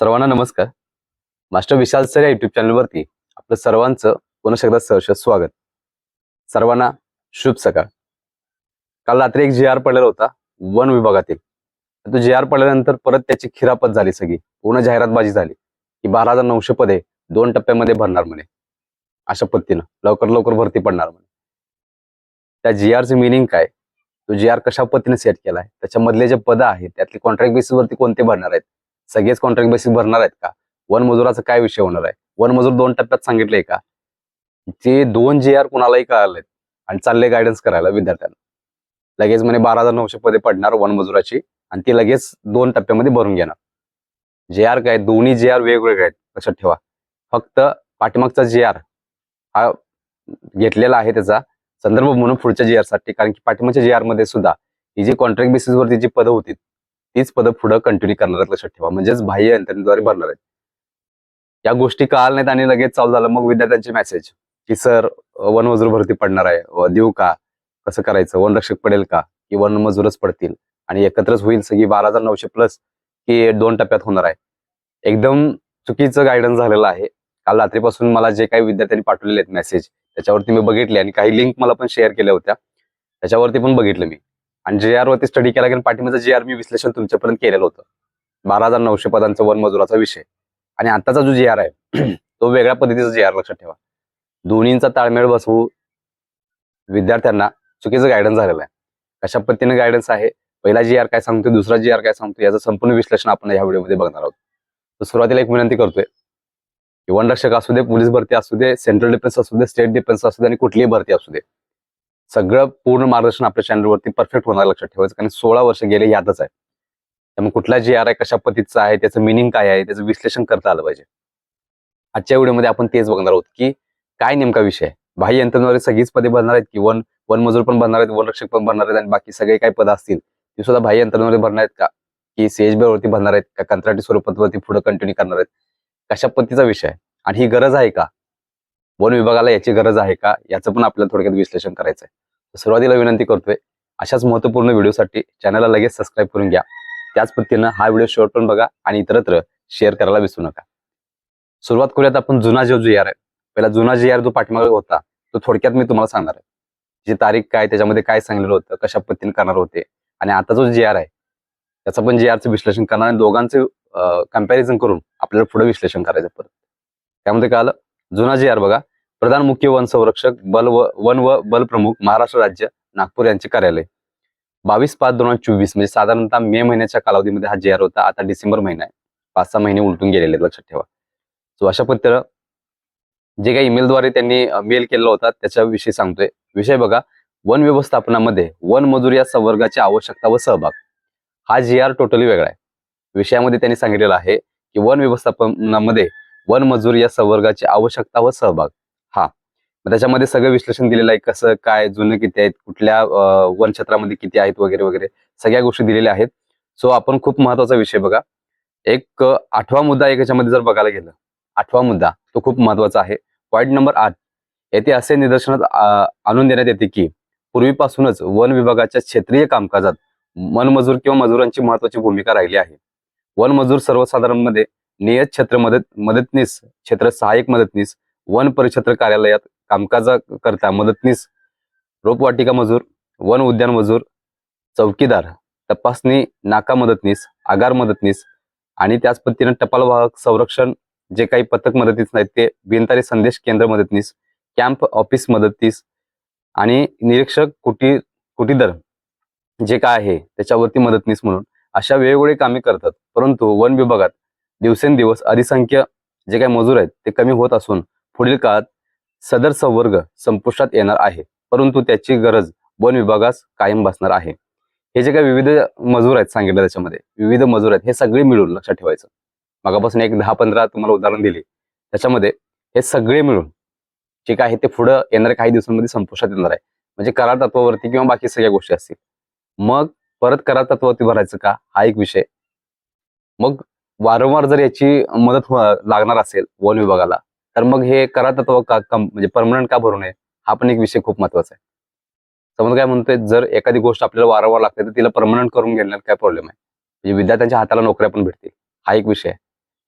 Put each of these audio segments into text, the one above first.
सर्वांना नमस्कार. Master Vishal sir या युट्यूब चॅनलवरती आपलं सर्वांचं पुन्हा एकदा सहर्ष स्वागत. सर्वांना शुभ सकाळ. काल रात्री एक जे आर पडलेला होता वन विभागातील. तो जे आर पडल्यानंतर परत त्याची खिरापत झाली सगळी पूर्ण जाहिरातबाजी झाली की बारा हजार नऊशे पदे दोन टप्प्यामध्ये भरणार म्हणे. अशा पद्धतीनं लवकर लवकर भरती पडणार म्हणे. त्या जी आरचं मिनिंग काय? तो जी आर कशा पद्धतीने सेट केलाय? त्याच्यामधले जे पदं आहेत त्यातले कॉन्ट्रॅक्ट बेसिसवरती कोणते भरणार आहेत? सगळेच कॉन्ट्रॅक्ट बेसिस भरणार आहेत का? वन मजुराचा काय विषय होणार आहे? वन मजूर दोन टप्प्यात सांगितलंय का? ते दोन जे आर कुणालाही कळालेत आणि चालले गायडन्स करायला विद्यार्थ्यांना. लगेच म्हणे बारा हजार नऊशे पदे पडणार वन मजुराची आणि ती लगेच दोन टप्प्यामध्ये भरून घेणार. जे आर काय? दोन्ही जे आर वेगवेगळे आहेत. लक्षात ठेवा. फक्त पाठीमागचा जे आर हा घेतलेला आहे त्याचा संदर्भ म्हणून पुढच्या जे आरसाठी. कारण की पाठीमागच्या जे आरमध्ये सुद्धा ही जी कॉन्ट्रॅक्ट बेसिसवरती जी पदं होती तीच पदं पुढे कंटिन्यू करणार आहेत लक्षात ठेवा. म्हणजेच बाह्य यंत्रणेद्वारे भरणार आहेत. या गोष्टी कळाल नाहीत आणि लगेच चालू झालं मग विद्यार्थ्यांचे मेसेज की सर वन मजूर भरती पडणार आहे. देऊ का? कसं करायचं? वन रक्षक पडेल का? की वन मजूरच पडतील? आणि एकत्रच होईल सगळी बारा हजार नऊशे प्लस की दोन टप्प्यात होणार आहे. एकदम चुकीचं गायडन्स झालेलं आहे. काल रात्रीपासून मला जे काही विद्यार्थ्यांनी पाठवलेले आहेत मेसेज त्याच्यावरती मी बघितले आणि काही लिंक मला पण शेअर केल्या होत्या. त्याच्यावरती पण बघितलं मी. आणि जे आर वरती स्टडी केला की पाठिंबाचं जे आर मी विश्लेषण तुमच्यापर्यंत केलेलं होतं. बारा हजार नऊशे पदांचा वन मजुराचा विषय. आणि आताचा जो जे आर आहे तो वेगळ्या पद्धतीचा जे आर लक्षात ठेवा. दोन्हींचा ताळमेळ बसवू विद्यार्थ्यांना चुकीचं गायडन्स झालेलं आहे. कशा पद्धतीने गायडन्स आहे? पहिला जी आर काय सांगतोय दुसरा जी आर काय सांगतोय याचं संपूर्ण विश्लेषण आपण या व्हिडिओमध्ये बघणार आहोत. तर सुरुवातीला एक विनंती करतोय की वन रक्षक असू दे पोलीस भरती असू दे सेंट्रल डिफेन्स असू दे स्टेट डिफेन्स असू दे आणि कुठलीही भरती असू दे. सगळं पूर्ण मार्गदर्शन आपल्या चॅनलवरती परफेक्ट होणार लक्षात ठेवायचं. कारण सोळा वर्ष गेले यातच आहे. त्यामुळे कुठला जी आर आहे कशा पद्धतीचा आहे त्याचं मिनिंग काय आहे त्याचं विश्लेषण करता आलं पाहिजे. आजच्या व्हिडिओमध्ये आपण तेच बघणार आहोत की काय नेमका विषय आहे. बाह्य यंत्रणेद्वारे सगळीच पदे भरणार आहेत की वन वन मजूर पण भरणार आहेत वन रक्षक पण भरणार आहेत आणि बाकी सगळे काही पद असतील ती सुद्धा बाह्य यंत्रणेद्वारे भरणार आहेत का? की सीएचबी वरती भरणार आहेत का? कंत्राटी स्वरूपावरती पुढे कंटिन्यू करणार आहेत? कशा पद्धतीचा विषय आहे? आणि ही गरज आहे का? वन विभागाला याची गरज आहे का? याचं पण आपल्याला थोडक्यात विश्लेषण करायचं आहे सुरुवातीला विनंती करतोय अशाच महत्त्वपूर्ण व्हिडिओसाठी चॅनलला लगेच सबस्क्राईब करून घ्या. त्याच पद्धतीनं हा व्हिडिओ शेवट पण बघा आणि इतरत्र शेअर करायला विसरू नका. सुरुवात करूयात आपण जुना जो जी आर आहे. पहिला जुना जी आर जो पाठीमागे होता तो थोडक्यात मी तुम्हाला सांगणार आहे. जी तारीख काय त्याच्यामध्ये काय सांगलेलं होतं कशा पद्धतीने करणार होते आणि आता जो जी आर आहे त्याचं पण जी आरचं विश्लेषण करणार आणि दोघांचं कंपॅरिझन करून आपल्याला पुढे विश्लेषण करायचं परत. त्यामध्ये काय आलं? जुना जी आर बघा. प्रधान मुख्य वन संरक्षक बल व वन व बल प्रमुख महाराष्ट्र राज्य नागपूर यांचे कार्यालय. बावीस पाच दोन हजार चोवीस म्हणजे साधारणतः मे महिन्याच्या कालावधीमध्ये हा जे आर होता. आता डिसेंबर महिना आहे. पाच सहा महिने उलटून गेलेले लक्षात ठेवा. सो अशा पद्धतीनं जे काही ईमेलद्वारे त्यांनी मेल केलेला होता त्याच्याविषयी सांगतोय. विषय बघा वन व्यवस्थापनामध्ये वन मजूर या संवर्गाची आवश्यकता व सहभाग. हा जी आर टोटली वेगळा आहे. विषयामध्ये त्यांनी सांगितलेलं आहे की वन व्यवस्थापनामध्ये वन मजूर या संवर्गाची आवश्यकता व सहभाग. त्याच्यामध्ये सगळं विश्लेषण दिलेलं आहे कसं काय जुनं किती आहेत कुठल्या वनक्षेत्रामध्ये किती आहेत वगैरे वगैरे सगळ्या गोष्टी दिलेल्या आहेत. सो आपण खूप महत्त्वाचा विषय बघा. एक आठवा मुद्दा एक याच्यामध्ये जर बघायला गेलं आठवा मुद्दा तो खूप महत्त्वाचा आहे. पॉईंट नंबर आठ येथे असे निदर्शनात आणून देण्यात येते की पूर्वीपासूनच वन विभागाच्या क्षेत्रीय कामकाजात मनमजूर किंवा मजुरांची महत्वाची भूमिका राहिली आहे. वन मजूर सर्वसाधारणमध्ये नियत क्षेत्र मदत मदतनीस क्षेत्र सहाय्यक मदतनीस वन परिक्षेत्र कार्यालयात कामकाजा करता मदतनीस रोपवाटिका मजूर वन उद्यान मजूर चौकीदार तपासणी नाका मदतनीस आगार मदतनीस आणि त्याच पद्धतीने टपाल वाहक संरक्षण जे काही पथक मदतीस नाहीत ते बिनतारी संदेश केंद्र मदतनीस कॅम्प ऑफिस मदतीस आणि निरीक्षक कुटी कुटीदर जे काय आहे त्याच्यावरती मदतनीस म्हणून अशा वेगवेगळे कामे करतात. परंतु वन विभागात दिवसेंदिवस अधिसंख्य जे काही मजूर आहेत ते कमी होत असून पुढील काळात सदर संवर्ग संपुष्टात येणार आहे. परंतु त्याची गरज वन विभागास कायम बसणार आहे. हे जे काही विविध मजूर आहेत सांगितलं त्याच्यामध्ये विविध मजूर आहेत हे सगळे मिळून लक्षात ठेवायचं. मागापासून एक दहा पंधरा तुम्हाला उदाहरण दिली. त्याच्यामध्ये हे सगळे मिळून जे काय आहे ते पुढं येणाऱ्या काही दिवसांमध्ये संपुष्टात येणार आहे. म्हणजे करार तत्वावरती किंवा बाकी सगळ्या गोष्टी असतील. मग परत करार तत्वावरती भरायचं का? हा एक विषय. मग वारंवार जर याची मदत हो लागणार असेल वन विभागाला तर मग हे करा तत्व का कम- म्हणजे परमनंट का भरू नये हा पण एक विषय खूप महत्त्वाचा आहे. समज काय म्हणतोय जर एखादी गोष्ट आपल्याला वारंवार लागते तर तिला परमनंट करून घेण्यात काय प्रॉब्लेम आहे? म्हणजे विद्यार्थ्यांच्या हाताला नोकऱ्या पण भेटतील. हा एक विषय आहे.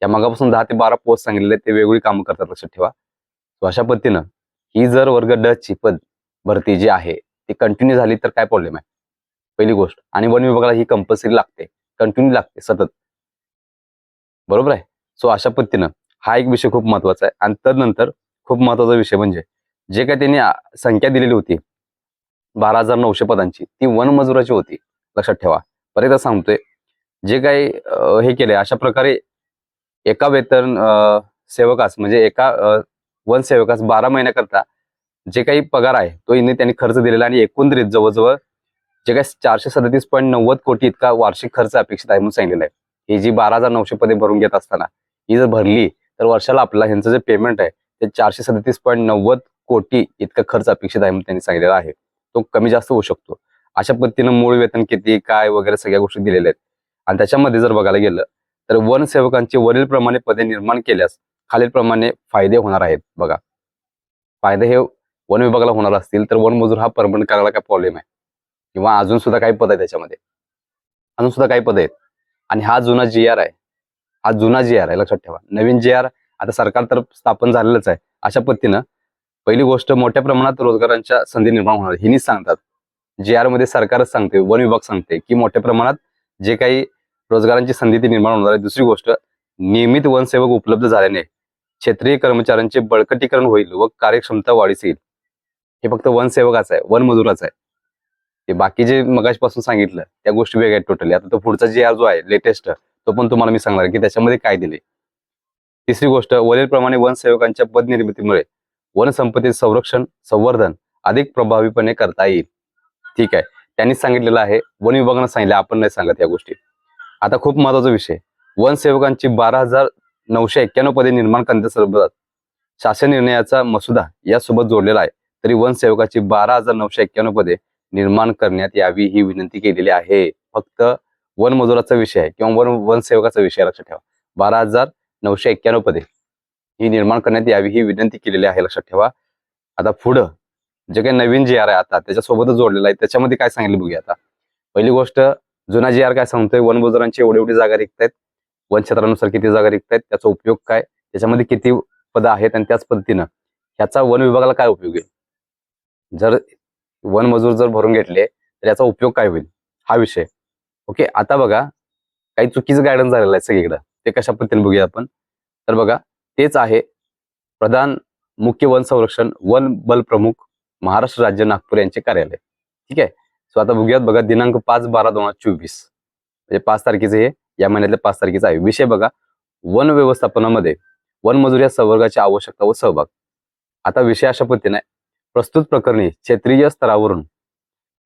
या मागापासून दहा ते बारा पोस्ट सांगितलेले ते वेगवेगळी कामं करतात लक्षात ठेवा. अशा पद्धतीनं ही जर वर्ग ड ची पद भरती जी आहे ती कंटिन्यू झाली तर काय प्रॉब्लेम आहे? पहिली गोष्ट. आणि वन विभागाला ही कंपल्सरी लागते. कंटिन्यू लागते सतत. बरोबर आहे? सो अशा पद्धतीनं हा एक विषय खूप महत्त्वाचा आहे. आणि तदनंतर खूप महत्त्वाचा विषय म्हणजे जे काही त्यांनी संख्या दिलेली होती बारा हजार नऊशे पदांची ती वन मजुराची होती. लक्षात ठेवा. परत एकदा सांगतोय जे काही अं, हे केले अशा प्रकारे एका वेतन अं, सेवकास म्हणजे एका वनसेवकास वन सेवकास बारा महिन्याकरता जे काही पगार आहे तो इने त्यांनी खर्च दिलेला आणि एकंदरीत जवळजवळ जे काही चारशे सदतीस पॉईंट नव्वद कोटी इतका वार्षिक खर्च अपेक्षित आहे म्हणून सांगितलेला आहे. ही जी बारा हजार नऊशे पदे भरून घेत असताना ही जर भरली तर वर्षाला आपल्याला ह्यांचं जे पेमेंट आहे ते चारशे सदतीस पॉईंट नव्वद कोटी इतका खर्च अपेक्षित आहे म्हणून त्यांनी सांगितलेला आहे. तो कमी जास्त होऊ शकतो. अशा पद्धतीनं मूळ वेतन किती काय वगैरे सगळ्या गोष्टी दिलेल्या आहेत. आणि त्याच्यामध्ये जर बघायला गेलं तर वन सेवकांची वरील प्रमाणे पदे निर्माण केल्यास खालील प्रमाणे फायदे होणार आहेत बघा. फायदे हे वन विभागाला होणार असतील तर वन मजूर हा परमनंट करायला काय प्रॉब्लेम आहे? किंवा अजून सुद्धा काही पद आहे त्याच्यामध्ये? अजून सुद्धा काही पद आहेत. आणि हा जुना जी आर आहे. हा जुना जी आर आहे लक्षात ठेवा. नवीन जी आर आता सरकार तर स्थापन झालेलंच आहे. अशा पद्धतीनं पहिली गोष्ट मोठ्या प्रमाणात रोजगारांच्या संधी निर्माण होणार. हिनीच सांगतात जी आरमध्ये सरकारच सांगते वन विभाग सांगते की मोठ्या प्रमाणात जे काही रोजगारांची संधी ती निर्माण होणार आहे. दुसरी गोष्ट नियमित वनसेवक उपलब्ध झाल्याने क्षेत्रीय कर्मचाऱ्यांचे बळकटीकरण होईल व कार्यक्षमता वाढीस येईल. हे फक्त वनसेवकाचं आहे वन मजुराचं आहे. ते बाकी जे मगाशपासून सांगितलं त्या गोष्टी वेगळ्या टोटली आता तो पुढचा जी आर जो आहे लेटेस्ट तो पण तुम्हाला मी सांगणार की त्याच्यामध्ये काय दिले तिसरी गोष्ट वरीलप्रमाणे वनसेवकांच्या पद निर्मितीमुळे वनसंपत्तीचे संरक्षण संवर्धन अधिक प्रभावीपणे करता येईल. ठीक आहे. त्यांनी सांगितलेलं आहे वन विभागानं सांगितलं आपण नाही सांगत या गोष्टी. आता खूप महत्त्वाचा विषय. वनसेवकांची बारा हजार नऊशे एक्क्याण्णव पदे निर्माण करण्यासंदर्भात शासन निर्णयाचा मसुदा यासोबत जोडलेला आहे. तरी वनसेवकाची बारा हजार नऊशे एक्क्याण्णव पदे निर्माण करण्यात यावी ही विनंती केलेली आहे. फक्त वन मजुराचा विषय आहे किंवा वन वनसेवकाचा विषय आहे, लक्षात ठेवा. बारा हजार नऊशे एक्क्याण्णव पदे ही निर्माण करण्यात यावी ही विनंती केलेली आहे लक्षात ठेवा. आता पुढं जे काही नवीन जी आर आहे आता त्याच्यासोबतच जोडलेलं आहे त्याच्यामध्ये काय सांगितलं बघूया आता. पहिली गोष्ट जुना जी आर काय सांगतोय? वन मजुरांची एवढी एवढी जागा रिक्त आहेत वन क्षेत्रानुसार किती जागा रिक्त आहेत त्याचा उपयोग काय? त्याच्यामध्ये किती पदं आहेत? आणि त्याच पद्धतीनं ह्याचा वन विभागाला काय उपयोग आहे जर वन मजूर जर भरून घेतले तर याचा उपयोग काय होईल? हा विषय. ओके आता बघा काही चुकीचं गायडन्स झालेलं आहे सगळीकडं. ते कशा पद्धतीने बघूया आपण? तर बघा तेच आहे प्रधान मुख्य वन संरक्षण वन बल प्रमुख महाराष्ट्र राज्य नागपूर यांचे कार्यालय. ठीक आहे? सो आता बघूयात बघा दिनांक पाच बारा दोन हजार चोवीस. म्हणजे पाच तारखेचे हे या महिन्यातल्या पाच तारखेचा आहे. विषय बघा वन व्यवस्थापनामध्ये वन मजूर या संवर्गाची आवश्यकता व सहभाग. आता विषय अशा पद्धतीने प्रस्तुत प्रकरणी क्षेत्रीय स्तरावरून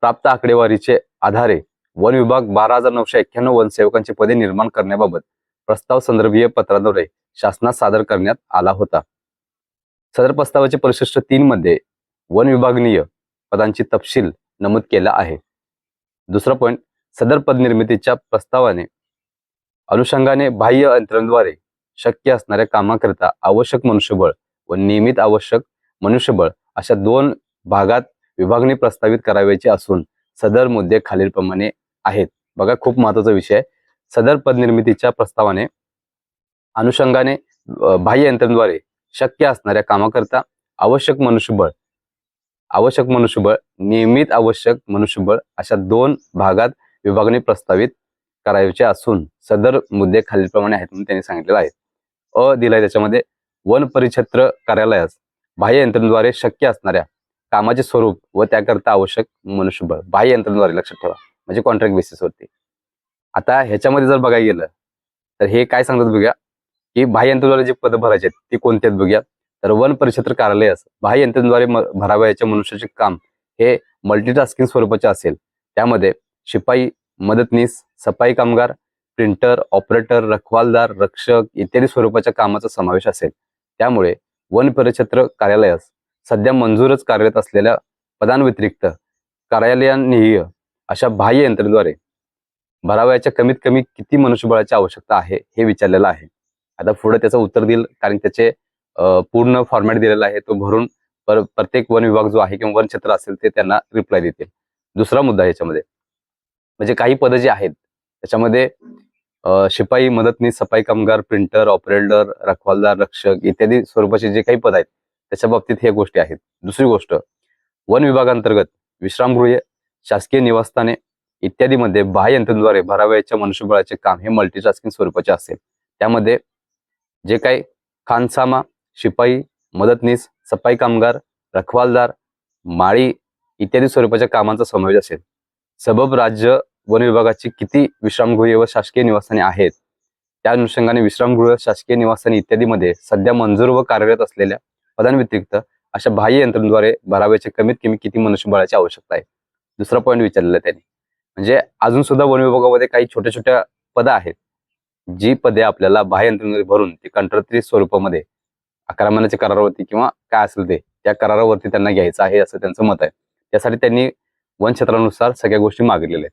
प्राप्त आकडेवारीचे आधारे वन विभाग बारा हजार नऊशे एक्क्याण्णव वनसेवकांची पदे निर्माण करण्याबाबत प्रस्ताव संदर्भीय पत्राद्वारे शासनात सादर करण्यात आला होता. सदर प्रस्तावाचे परिशिष्ट तीन मध्ये वन विभागनीय पदांची तपशील नमूद केला आहे. दुसरा पॉईंट सदर पद निर्मितीच्या प्रस्तावाने अनुषंगाने बाह्य यंत्रणेद्वारे शक्य असणाऱ्या कामाकरिता आवश्यक मनुष्यबळ व नियमित आवश्यक मनुष्यबळ अशा दोन भागात विभागणी प्रस्तावित करावयाची असून सदर मुद्दे खालीलप्रमाणे आहेत. बघा खूप महत्त्वाचा विषय आहे. सदर पदनिर्मितीच्या प्रस्तावाने अनुषंगाने बाह्य यंत्रांद्वारे शक्य असणाऱ्या कामाकरिता आवश्यक मनुष्यबळ आवश्यक मनुष्यबळ नियमित आवश्यक मनुष्यबळ अशा दोन भागात विभागणी प्रस्तावित करायचे असून सदर मुद्दे खालीलप्रमाणे आहेत म्हणून त्यांनी सांगितलेलं आहे. अ दिलाय त्याच्यामध्ये वन परिक्षेत्र कार्यालयास बाह्य यंत्रांद्वारे शक्य असणाऱ्या कामाचे स्वरूप व त्याकरता आवश्यक मनुष्यबळ बाह्य यंत्रांद्वारे लक्षात ठेवा. म्हणजे कॉन्ट्रॅक्ट बेसिसवरती आता ह्याच्यामध्ये जर बघायला गेलं तर हे काय सांगतात बघूया की बाह्य जे पद भरायचे आहेत ती कोणती आहेत बघूया. तर वन परिक्षेत्र कार्यालयास बाह्य यंत्रणेद्वारे भरावयाच्या मनुष्याचे काम हे मल्टीटास्किंग स्वरूपाचे असेल. त्यामध्ये शिपाई मदतनीस सफाई कामगार प्रिंटर ऑपरेटर रखवालदार रक्षक इत्यादी स्वरूपाच्या कामाचा समावेश असेल. त्यामुळे वन परिक्षेत्र कार्यालयास सध्या मंजूरच कार्यरत असलेल्या पदांव्यतिरिक्त कार्यालयानिय अशा बाह्य यंत्रणेद्वारे भरावयाच्या कमीत कमी किती मनुष्यबळाची आवश्यकता आहे हे विचारलेलं आहे. आता पुढे त्याचं उत्तर देईल कारण त्याचे पूर्ण फॉर्मॅट दिलेला आहे तो भरून पर- प्रत्येक वन विभाग जो आहे किंवा वन क्षेत्र असेल ते त्यांना रिप्लाय देतील. दुसरा मुद्दा याच्यामध्ये. म्हणजे काही पदं जी आहेत त्याच्यामध्ये शिपाई मदतनीस सफाई कामगार प्रिंटर ऑपरेटर रखवालदार रक्षक इत्यादी स्वरूपाचे जे काही पद आहेत त्याच्या बाबतीत हे गोष्टी आहेत. दुसरी गोष्ट वन विभागांतर्गत विश्रामगृहे शासकीय निवासस्थाने इत्यादीमध्ये बाह्य यंत्रणद्वारे भरावयाच्या मनुष्यबळाचे काम हे मल्टीटास्किंग स्वरूपाचे असेल. त्यामध्ये जे काही खानसामा शिपाई मदतनीस सफाई कामगार रखवालदार माळी इत्यादी स्वरूपाच्या कामांचा समावेश असेल. सबब राज्य वन विभागाची किती विश्रामगृहे व शासकीय निवासस्थाने आहेत? त्या अनुषंगाने विश्रामगृह शासकीय निवासस्थाने इत्यादीमध्ये सध्या मंजूर व कार्यरत असलेल्या पदांव्यतिरिक्त अशा बाह्य यंत्रणेद्वारे भरावयाचे कमीत कमी किती मनुष्यबळाची आवश्यकता आहे? दुसरा पॉईंट विचारलेला त्यांनी. म्हणजे अजून सुद्धा वन विभागामध्ये काही छोट्या छोट्या पदं आहेत. जी पदे आपल्याला बाह्य यंत्रणेद्वारे भरून ती कंत्राटी स्वरूपामध्ये अकरा महिन्याच्या करारावरती किंवा काय असेल ते त्या करारावरती त्यांना घ्यायचं आहे असं त्यांचं मत आहे. त्यासाठी त्यांनी वन क्षेत्रानुसार सगळ्या गोष्टी मागितलेल्या आहेत.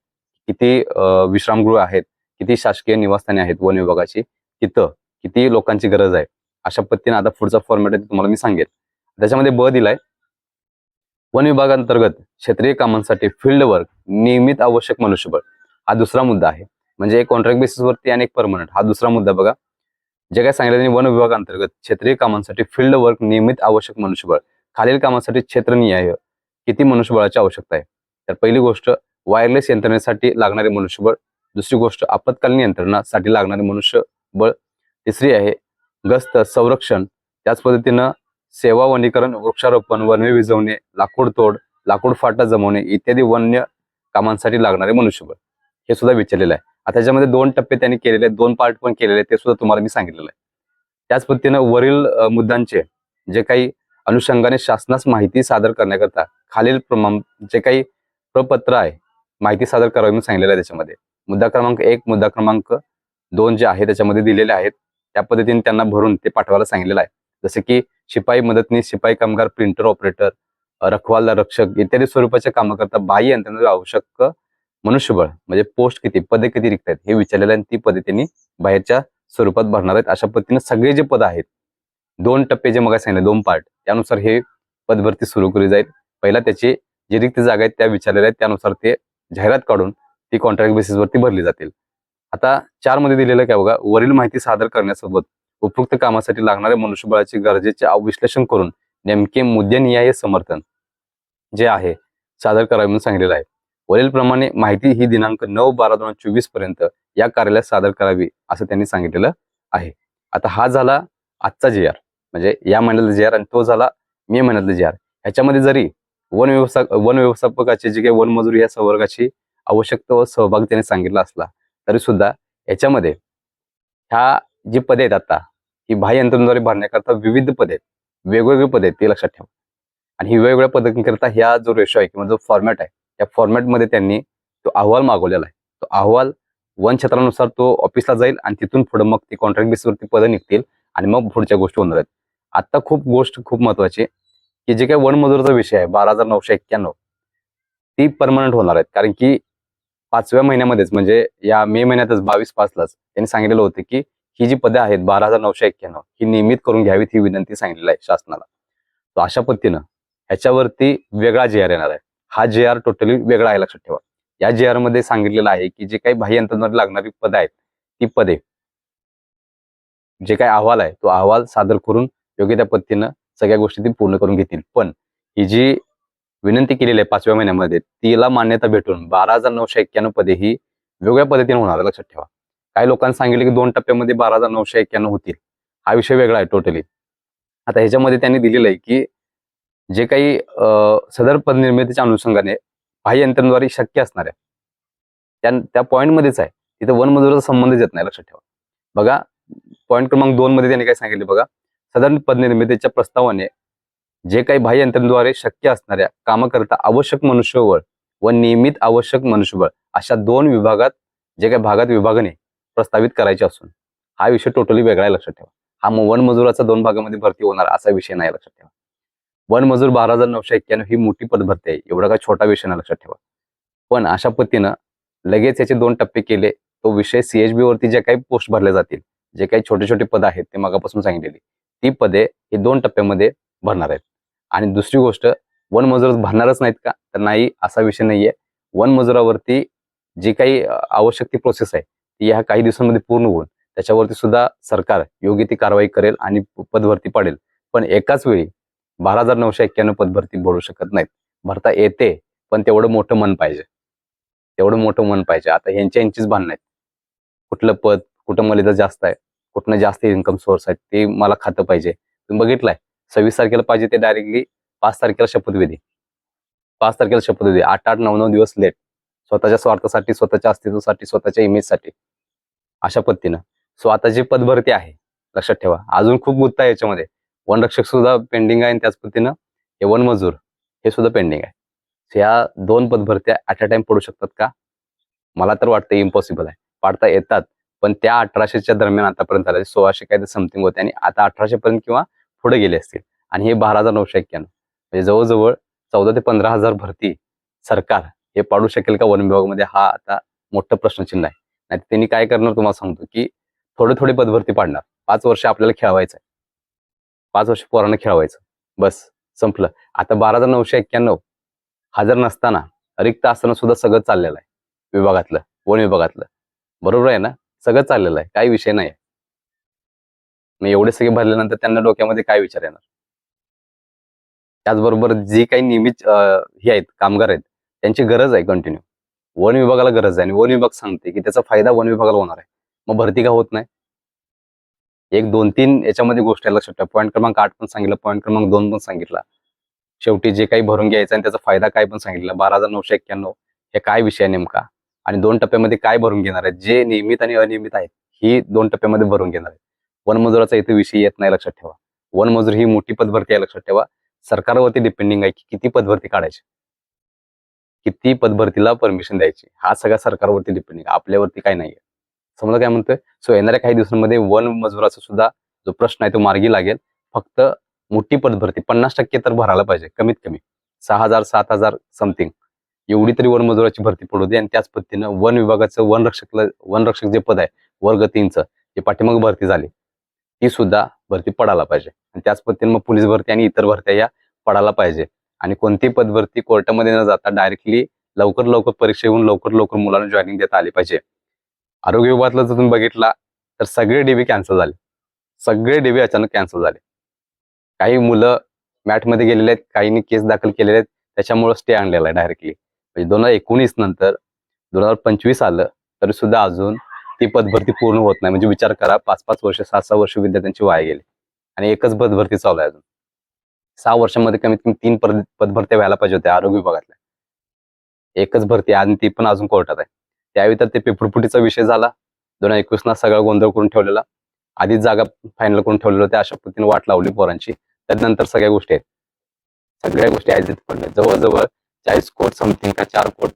किती विश्रामगृह आहेत किती शासकीय निवासस्थाने आहेत वन विभागाची तिथं किती लोकांची गरज आहे अशा पद्धतीने आता पुढचा फॉर्मॅट आहे तुम्हाला मी सांगेन. त्याच्यामध्ये ब दिलाय वन विभागांतर्गत क्षेत्रीय कामांसाठी फील्ड वर्क नियमित आवश्यक मनुष्यबळ हा दुसरा मुद्दा आहे. म्हणजे एक कॉन्ट्रॅक्ट बेसिसवरती आणि एक परमनंट हा दुसरा मुद्दा बघा. जे काय सांगितलं त्यांनी वन विभागांतर्गत क्षेत्रीय कामांसाठी फील्ड वर्क नियमित आवश्यक मनुष्यबळ. खालील कामांसाठी क्षेत्रनिहाय किती मनुष्यबळाची आवश्यकता आहे? तर पहिली गोष्ट वायरलेस यंत्रणेसाठी लागणारे मनुष्यबळ. दुसरी गोष्ट आपत्कालीन यंत्रणासाठी लागणारे मनुष्यबळ. तिसरी आहे गस्त संरक्षण. त्याच पद्धतीनं सेवा वनीकरण वृक्षारोपण वनवे विजवणे लाकूड तोड लाकूड फाटा जमवणे इत्यादी वन्य कामांसाठी लागणारे मनुष्यबळ. हे सुद्धा विचारलेलं आहे. आता त्याच्यामध्ये दोन टप्पे त्यांनी केलेले आहेत दोन पार्ट पण केलेले आहेत ते सुद्धा तुम्हाला मी सांगितलेलं आहे. त्याच पद्धतीनं वरील मुद्द्यांचे जे काही अनुषंगाने शासनास माहिती सादर करण्याकरता खालील प्रमाण जे काही प्रपत्र आहे माहिती सादर करावी म्हणून सांगितलेलं आहे त्याच्यामध्ये. मुद्दा क्रमांक एक मुद्दा क्रमांक दोन जे आहे त्याच्यामध्ये दिलेले आहेत त्या पद्धतीने त्यांना भरून ते पाठवायला सांगितलेलं आहे. जसे की शिपाई मदतनीस शिपाई कामगार प्रिंटर ऑपरेटर रखवालदार रक्षक इत्यादी स्वरूपाच्या कामाकरता बाह्य यंत्रणेचे आवश्यक मनुष्यबळ म्हणजे पोस्ट किती पदे किती रिक्त आहेत हे विचारलेलं आहे आणि ती पदे त्यांनी बाहेरच्या स्वरूपात भरणार आहेत. अशा पद्धतीने सगळे जे पद आहेत दोन टप्पे जे मग सांगितले दोन पार्ट त्यानुसार हे पदभरती सुरू केली जाईल. पहिला त्याची जे रिक्त जागा आहेत त्या विचारलेल्या आहेत त्यानुसार ते जाहिरात काढून ती कॉन्ट्रॅक्ट बेसिसवरती भरली जातील. आता चारमध्ये दिलेलं काय बघा वरील माहिती सादर करण्यासोबत उपयुक्त कामासाठी लागणाऱ्या मनुष्यबळाचे गरजेचे विश्लेषण करून नेमके मुद्देनिहाय समर्थन जे आहे सादर करावे म्हणून सांगितलेलं आहे. वरीलप्रमाणे माहिती ही दिनांक नऊ बारा दोन हजार चोवीसपर्यंत या कार्यालयात सादर करावी असं त्यांनी सांगितलेलं आहे. आता हा झाला आजचा जे आर म्हणजे या महिन्यातला जे आर आणि तो झाला मे महिन्यातला जे आर. ह्याच्यामध्ये जरी वन व्यवस्था वन व्यवस्थापकाची जी काही वनमजुरी या संवर्गाची आवश्यकता व सहभाग त्यांनी सांगितला असला तरी सुद्धा याच्यामध्ये ह्या जी पदे आहेत आता ही बाह्य यंत्रणाद्वारे भरण्याकरता विविध पदे आहेत वेगवेगळी पदे आहेत ते लक्षात ठेवा. आणि ही वेगवेगळ्या पद्धतीकरता ह्या जो रेशो आहे किंवा जो फॉर्मॅट आहे त्या फॉर्मॅटमध्ये त्यांनी तो अहवाल मागवलेला आहे. तो अहवाल वन क्षेत्रानुसार तो ऑफिसला जाईल आणि तिथून पुढे मग ती कॉन्ट्रॅक्ट बेसिसवरती पदं निघतील आणि मग पुढच्या गोष्टी होणार आहेत. आता खूप गोष्ट खूप महत्वाची की जे काही वनमजुराचा विषय आहे बारा हजार नऊशे एक्क्याण्णव ती परमनंट होणार आहेत. कारण की पाचव्या महिन्यामध्येच म्हणजे या मे महिन्यातच बावीस पाचलाच त्यांनी सांगितलेलं होतं की ही जी पदे आहेत बारा हजार नऊशे एक्क्याण्णव ही नियमित करून घ्यावीत ही विनंती सांगितली आहे शासनाला. तर अशा पद्धतीनं ह्याच्यावरती वेगळा जे आर येणार आहे. हा जे आर टोटली वेगळा आहे लक्षात ठेवा. या जे आरमध्ये सांगितलेलं आहे की जे काही बाह्य यंत्रणाद्वारे लागणारी पदे आहेत ती पदे. जे काही अहवाल आहे तो अहवाल सादर करून योग्य त्या पद्धतीनं सगळ्या गोष्टी ती पूर्ण करून घेतील. पण ही जी विनंती केलेली आहे पाचव्या महिन्यामध्ये तिला मान्यता भेटून बारा हजार नऊशे एक्क्याण्णव पदे ही वेगळ्या पद्धतीने होणार लक्षात ठेवा. काही लोकांनी सांगितले की दोन टप्प्यामध्ये बारा हजार नऊशे एक्क्याण्णव होतील. हा विषय वेगळा आहे टोटली आता ह्याच्यामध्ये त्यांनी दिलेलं आहे की जे काही अं, सदर पदनिर्मितीच्या अनुषंगाने बाह्य यंत्रणद्वारे शक्य असणार आहे. त्या त्या पॉईंटमध्येच आहे. तिथे वन मजुराचा संबंधच येत नाही लक्षात ठेवा. बघा पॉईंट क्रमांक दोन मध्ये त्यांनी काय सांगितले बघा. सदर पदनिर्मितीच्या प्रस्तावाने जे काही बाह्य यंत्रणेद्वारे शक्य असणाऱ्या कामाकरिता आवश्यक मनुष्यबळ व नियमित आवश्यक मनुष्यबळ अशा दोन विभागात जे काही भागात विभागणे प्रस्तावित करायचे असून हा विषय टोटली वेगळा आहे लक्षात ठेवा. हा वन मजुराचा दोन भागामध्ये भरती होणार असा विषय नाही लक्षात ठेवा. वन मजूर बारा हजार नऊशे एक्क्याण्णव ही मोठी पद भरती आहे एवढा काय छोटा विषय नाही लक्षात ठेवा. पण अशा पद्धतीनं लगेच याचे दोन टप्पे केले तो विषय सीएचबी वरती जे काही पोस्ट भरले जातील जे काही छोटे छोटे पद आहेत ते मागापासून सांगितलेली ती पदे ही दोन टप्प्यामध्ये भरणार आहेत. आणि दुसरी गोष्ट वन मजूर भरणारच नाहीत का? तर नाही असा विषय नाहीये. वन मजुरावरती जी काही आवश्यक ती प्रोसेस आहे ह्या काही दिवसांमध्ये पूर्ण होऊन त्याच्यावरती सुद्धा सरकार योग्य ती कारवाई करेल आणि पदभरती पाडेल. पण एकाच वेळी बारा हजार नऊशे एक्क्याण्णव पदभरती भरू शकत नाहीत. भरता येते पण तेवढं मोठं मन पाहिजे. तेवढं मोठं मन पाहिजे. आता यांच्या यांचीच भान नाहीत. कुठलं पद कुठं मलिदा जास्त आहे कुठनं जास्त इन्कम सोर्स आहे ते मला खातं पाहिजे. तुम्ही बघितलंय सव्वीस तारखेला पाहिजे ते डायरेक्टली पाच तारखेला शपथविधी. पाच तारखेला शपथविधी. आठ आठ नऊ नऊ दिवस लेट स्वतःच्या स्वार्थासाठी स्वतःच्या अस्तित्वासाठी स्वतःच्या इमेजसाठी अशा पद्धतीनं. सो आता जी पदभरती आहे लक्षात ठेवा. अजून खूप गुत्त आहे याच्यामध्ये. वनरक्षक सुद्धा पेंडिंग आहे आणि त्याच पद्धतीनं हे वनमजूर हे सुद्धा पेंडिंग आहे. ह्या या दोन पदभरत्या ऍट अ टाइम पडू शकतात का? मला तर वाटतं इम्पॉसिबल आहे. पाडता येतात पण त्या अठराशेच्या दरम्यान आतापर्यंत आले सोळाशे काय समथिंग होते आणि आता अठराशे पर्यंत किंवा पुढे गेले असतील. आणि हे बारा हजार नऊशे एक्क्याण्णव. म्हणजे जवळजवळ चौदा ते पंधरा हजार भरती सरकार हे पाडू शकेल का वन विभागामध्ये? हा आता मोठं प्रश्नचिन्ह आहे. नाही त्यांनी काय करणार तुम्हाला सांगतो की थोडे थोडे पदभरती पाडणार. पाच वर्ष आपल्याला खेळवायचं आहे. पाच वर्ष पोरांना खेळवायचं. बस संपलं. आता बारा हजार नऊशे एक्क्याण्णव हजर नसताना रिक्त असताना सुद्धा सगळं चाललेलं आहे. विभागातलं वन विभागातलं. बरोबर आहे ना? सगळं चाललेलं आहे. काही विषय नाही मग एवढे सगळे भरल्यानंतर त्यांना डोक्यामध्ये काय विचार येणार? त्याचबरोबर जे काही नियमित हे आहेत कामगार आहेत त्यांची गरज आहे कंटिन्यू वन विभागाला गरज आहे आणि वन विभाग सांगते की त्याचा फायदा वन विभागाला होणार आहे. मग भरती का होत नाही? एक दोन तीन याच्यामध्ये गोष्टी आहे लक्षात ठेवा. पॉईंट क्रमांक आठ पण सांगितलं पॉईंट क्रमांक दोन पण सांगितला. शेवटी जे काही भरून घ्यायचं आणि त्याचा फायदा काय पण सांगितलं. बारा हजार नऊशे एक्क्याण्णव हे काय विषय नेमका? आणि दोन टप्प्यामध्ये काय भरून घेणार आहेत जे नियमित आणि अनियमित आहेत ही दोन टप्प्यामध्ये भरून घेणार आहेत वनमजुराचा इथे विषय येत नाही लक्षात ठेवा. वनमजूर ही मोठी पदभरती आहे लक्षात ठेवा. सरकारवरती डिपेंडिंग आहे की किती पदभरती काढायची. किती पदभरतीला परमिशन द्यायची. हा सगळा सरकारवरती डिपेंडिंग आपल्यावरती काय नाहीये. समजा काय म्हणतोय? सो येणाऱ्या काही दिवसांमध्ये वन मजुराचा सुद्धा जो प्रश्न आहे तो मार्गी लागेल. फक्त मोठी पदभरती पन्नास टक्के तर भरायला पाहिजे कमीत कमी. सहा हजार सात हजार समथिंग एवढी तरी वन मजुराची भरती पडू दे आणि त्याच पद्धतीनं वन विभागाचं वन वनरक्षक वन रक्षक जे पद आहे वर्ग तीनचं जे पाठीमाग भरती झाली ती सुद्धा भरती पडायला पाहिजे. आणि त्याच पद्धतीने मग पोलीस भरती आणि इतर भरत्या या पडायला पाहिजे. आणि कोणतीही पदभरती कोर्टामध्ये न जाता डायरेक्टली लवकर लवकर परीक्षा येऊन लवकर लवकर मुलांना जॉईनिंग देता आली पाहिजे. आरोग्य विभागातला जर तुम्ही बघितला तर सगळे डीबी कॅन्सल झाले. सगळे डीबी अचानक कॅन्सल झाले. काही मुलं मॅटमध्ये गेलेले आहेत काहींनी केस दाखल केलेले आहेत त्याच्यामुळे स्टे आणलेला आहे डायरेक्टली म्हणजे दोन हजार एकोणीस नंतर दोन हजार पंचवीस आलं तरी सुद्धा अजून ती पदभरती पूर्ण होत नाही. म्हणजे विचार करा पाच पाच वर्ष सात सहा वर्ष विद्यार्थ्यांची वाया गेली. आणि एकच पदभरती चालू आहे अजून. सहा वर्षामध्ये कमीत कमी तीन पद पदभरत्या व्हायला पाहिजे होत्या आरोग्य विभागातल्या. एकच भरती आणि ती पण अजून कोर्टात आहे. त्यावेळी तर ते पेपरफुटीचा विषय झाला. दोन हजार एकवीसना सगळा गोंधळ करून ठेवलेला. आधीच जागा फायनल करून ठेवलेलं होत्या अशा पद्धतीने वाट लावली पोरांची. त्यानंतर सगळ्या गोष्टी आहेत. सगळ्या गोष्टी आयोजित पडल्या जवळजवळ चाळीस कोट समथिंग का चार कोट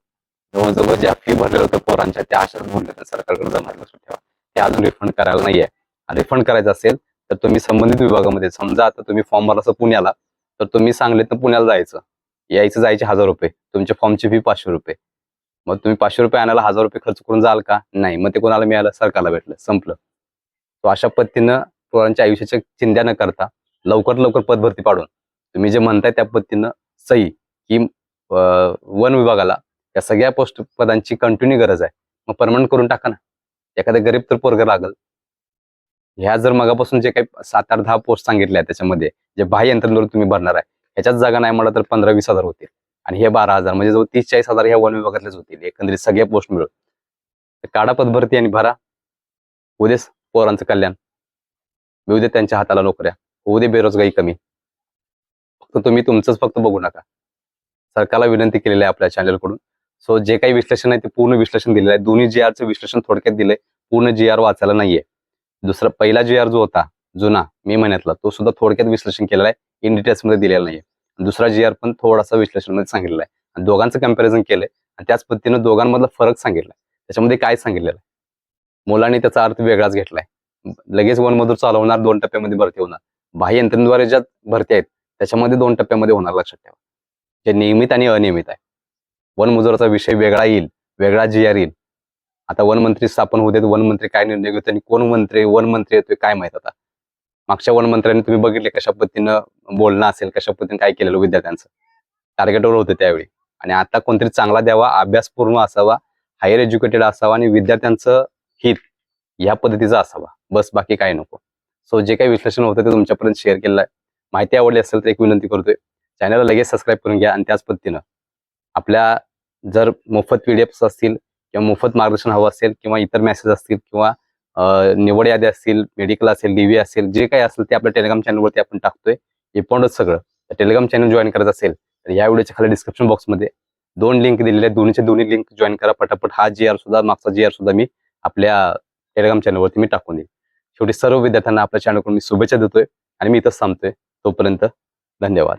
जवळजवळ ज्या फी भरलेल्या होत्या पोरांच्या त्या अशाच भरल्या सरकारकडे जमा लक्षात ठेवा. ते अजून रिफंड करायला नाहीये. रिफंड करायचं असेल तर तुम्ही संबंधित विभागामध्ये समजा आता तुम्ही फॉर्म भरला पुण्याला तर तुम्ही सांगलीत पुण्याला जायचं. यायचं जायचे हजार रुपये. तुमच्या फॉर्मची फी पाचशे रुपये. मग तुम्ही पाचशे रुपये आणायला हजार रुपये खर्च करून जाल का? नाही. मग ते कोणाला मिळालं? सरकारला भेटलं. संपलं. तो अशा पद्धतीनं पोरांच्या आयुष्याच्या चिंध्या न करता लवकर लवकर पदभरती पाडून तुम्ही जे म्हणताय त्या पद्धतीनं सही की वन विभागाला या सगळ्या पोस्ट पदांची कंटिन्यू गरज आहे. मग परमनंट करून टाका ना. एखाद्या गरीब तर पोरग लागल. ह्या जर मगापासून जे काही सात आठ दहा पोस्ट सांगितल्या त्याच्यामध्ये जे बाह्य यंत्रणेवर तुम्ही भरणार आहे ह्याच्याच जागा नाही म्हणलं तर पंधरा वीस हजार होतील. आणि हे बारा हजार म्हणजे जवळ तीस चाळीस हजार ह्या वन विभागातलेच होतील. एकंदरीत सगळ्या पोस्ट मिळून. काढा पदभरती आणि भरा. उद्याच पोरांचं कल्याण. मी उद्या त्यांच्या हाताला नोकऱ्या. उद्या बेरोजगारी कमी. फक्त तुम्ही तुमचंच फक्त बघू नका. सरकारला विनंती केलेली आहे आपल्या चॅनलकडून सो जे काही विश्लेषण आहे ते पूर्ण विश्लेषण दिलेलं आहे. दोन्ही जी आरचं विश्लेषण थोडक्यात दिलंय. पूर्ण जी आर वाचायला नाहीये. दुसरा पहिला जी आर जो होता जुना मे महिन्यातला तो सुद्धा थोडक्यात विश्लेषण केलेला आहे. इन डिटेल्समध्ये दिलेला नाहीये. दुसरा जी आर पण थोडासा विश्लेषणमध्ये सांगितलेला आहे. आणि दोघांचं कंपॅरिझन केलंय. आणि त्याच पद्धतीनं दोघांमधला फरक सांगितलाय. त्याच्यामध्ये काय सांगितलेलं आहे? मुलांनी त्याचा अर्थ वेगळाच घेतलाय. लगेच वन मजूर चालवणार दोन टप्प्यामध्ये भरती होणार. बाह्य यंत्रणद्वारे ज्या भरती आहेत त्याच्यामध्ये दोन टप्प्यामध्ये होणार लक्षात ठेवा. जे नियमित आणि अनियमित आहे. वन मजुराचा विषय वेगळा येईल वेगळा जी आर येईल आता वनमंत्री स्थापन होते वन मंत्री काय निर्णय घेतो आणि कोण मंत्री वन मंत्री येतोय काय माहीत आता? मागच्या वनमंत्र्यांनी तुम्ही बघितले कशा पद्धतीनं बोलणं असेल कशा पद्धतीने काय केलेलं विद्यार्थ्यांचं? टार्गेटवर होतं त्यावेळी. आणि आता कोणतरी चांगला द्यावा अभ्यासपूर्ण असावा हायर एज्युकेटेड असावा आणि विद्यार्थ्यांचं हित या पद्धतीचा असावा. बस बाकी काय नको. सो जे काही विश्लेषण होतं ते तुमच्यापर्यंत शेअर केलेलं आहे. माहिती आवडली असेल तर एक विनंती करतोय. चॅनलला लगेच सबस्क्राईब करून घ्या आणि त्याच पद्धतीनं आपल्या जर मोफत पीडीएफ असतील किंवा मोफत मार्गदर्शन हवं असेल किंवा इतर मेसेज असतील किंवा निवड यादी असतील मेडिकल असेल डीव्ही असेल जे काही असेल ते आपल्या टेलिग्राम चॅनलवरती आपण टाकतोय. इम्पॉर्टंट सगळं. टेलिग्राम चॅनल जॉईन करायचं असेल तर या व्हिडिओच्या खाली डिस्क्रिप्शन बॉक्समध्ये दोन लिंक दिलेले आहेत. दोन्हीचे दोन्ही लिंक जॉईन करा पटापट. हा जी आर सुद्धा मागचा जी आर सुद्धा मी आपल्या टेलिग्राम चॅनलवरती मी टाकून देईन. शेवटी सर्व विद्यार्थ्यांना आपल्या चॅनलकडून मी शुभेच्छा देतोय आणि मी इथंच थांबतोय. तोपर्यंत धन्यवाद.